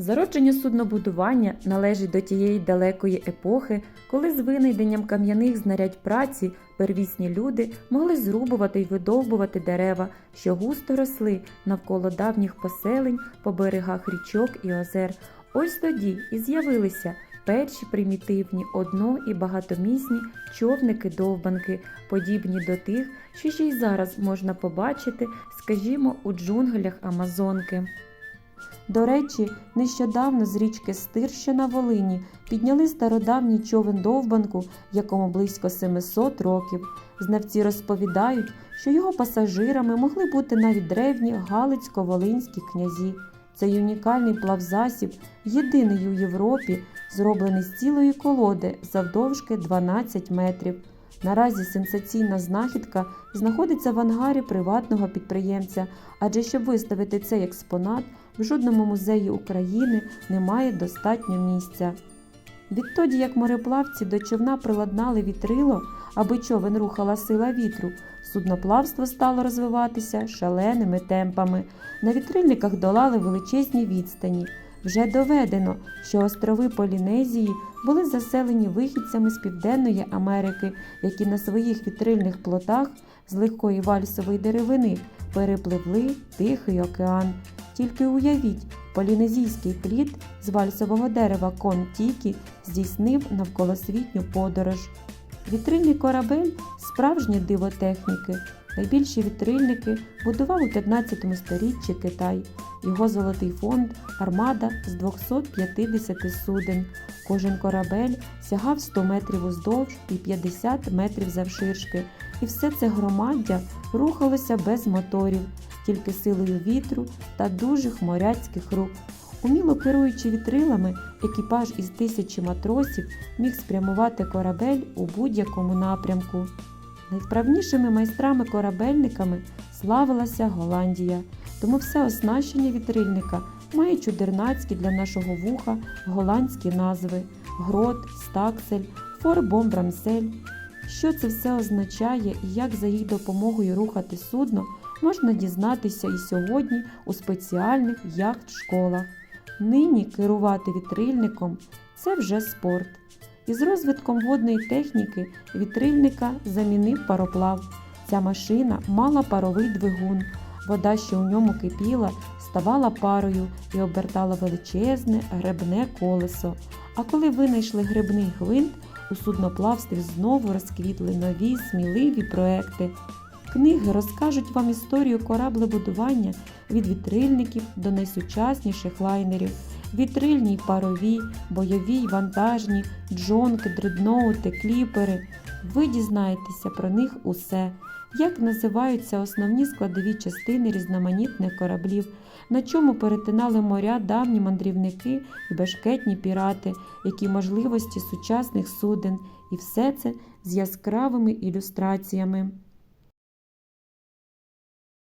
Зародження суднобудування належить до тієї далекої епохи, коли з винайденням кам'яних знарядь праці первісні люди могли зрубувати й видовбувати дерева, що густо росли навколо давніх поселень по берегах річок і озер. Ось тоді і з'явилися перші примітивні одно- і багатомісні човники-довбанки, подібні до тих, що ще й зараз можна побачити, скажімо, у джунглях Амазонки. До речі, нещодавно з річки Стир, що на Волині, підняли стародавній човен довбанку, якому близько 700 років. Знавці розповідають, що його пасажирами могли бути навіть древні галицько-волинські князі. Цей унікальний плавзасіб, єдиний у Європі, зроблений з цілої колоди завдовжки 12 метрів. Наразі сенсаційна знахідка знаходиться в ангарі приватного підприємця, адже щоб виставити цей експонат, в жодному музеї України немає достатньо місця. Відтоді, як мореплавці до човна приладнали вітрило, аби човен рухала сила вітру, судноплавство стало розвиватися шаленими темпами. На вітрильниках долали величезні відстані. Вже доведено, що острови Полінезії були заселені вихідцями з Південної Америки, які на своїх вітрильних плотах з легкої вальсової деревини перепливли Тихий океан. Тільки уявіть, полінезійський плід з вальсового дерева Кон-Тікі здійснив навколосвітню подорож. Вітрильний корабель справжнє диво техніки. Найбільші вітрильники будував у 15 столітті Китай. Його золотий фонд армада з 250 суден. Кожен корабель сягав 100 метрів уздовж і 50 метрів завширшки. І все це громаддя рухалося без моторів, тільки силою вітру та дужих моряцьких рук. Уміло керуючи вітрилами, екіпаж із тисячі матросів міг спрямувати корабель у будь-якому напрямку. Найвправнішими майстрами-корабельниками славилася Голландія, тому все оснащення вітрильника має чудернацькі для нашого вуха голландські назви грот, стаксель, форбомбрамсель. Що це все означає і як за їх допомогою рухати судно, можна дізнатися і сьогодні у спеціальних яхт-школах. Нині керувати вітрильником це вже спорт. Із розвитком водної техніки вітрильника замінив пароплав. Ця машина мала паровий двигун. Вода, що у ньому кипіла, ставала парою і обертала величезне гребне колесо. А коли винайшли гребний гвинт, у судноплавстві знову розквітли нові сміливі проекти. Книги розкажуть вам історію кораблебудування від вітрильників до найсучасніших лайнерів. Вітрильні й парові, бойові й вантажні, джонки, дредноути, кліпери. Ви дізнаєтеся про них усе. Як називаються основні складові частини різноманітних кораблів, на чому перетинали моря давні мандрівники і бешкетні пірати, які можливості сучасних суден, і все це з яскравими ілюстраціями.